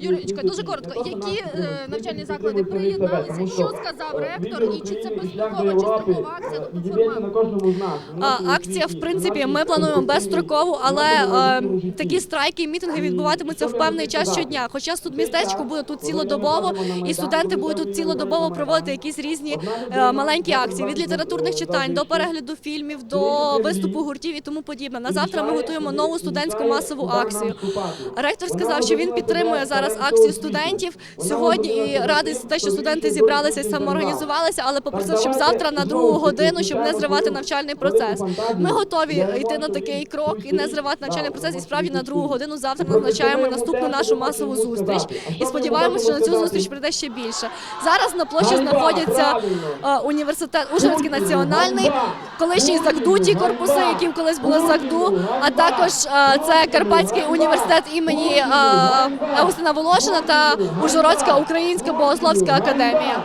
Юрічка, дуже коротко. Які е, навчальні заклади приєдналися? Що сказав ректор? І чи це безстрокова чи строкова акція? Тобто формат? Акція, в принципі, ми плануємо безстрокову, але е, такі страйки і мітинги відбуватимуться в певний час щодня. Хоча студмістечко буде тут цілодобово, і студенти будуть тут цілодобово проводити якісь різні е, маленькі акції від літературних читань до перегляду фільмів, до виступу гуртів і тому подібне. На завтра ми готуємо нову студентську масову акцію. Ректор сказав, що він підтримує зараз акцію студентів. Сьогодні і радий за те, що студенти зібралися і самоорганізувалися, але попросив, щоб завтра на другу годину, щоб не зривати навчальний процес. Ми готові йти на такий крок і не зривати навчальний процес. І справді на другу годину завтра назначаємо наступну нашу масову зустріч. І сподіваємося, що на цю зустріч прийде ще більше. Зараз на площі знаходяться е, університет Ужгородський національний, колишній ЗАКДУ, ті корпуси, які колись були ЗАКДУ, а також е, це Карпатський університет імені е, Августина Волошина та Ужгородська українська богословська академія.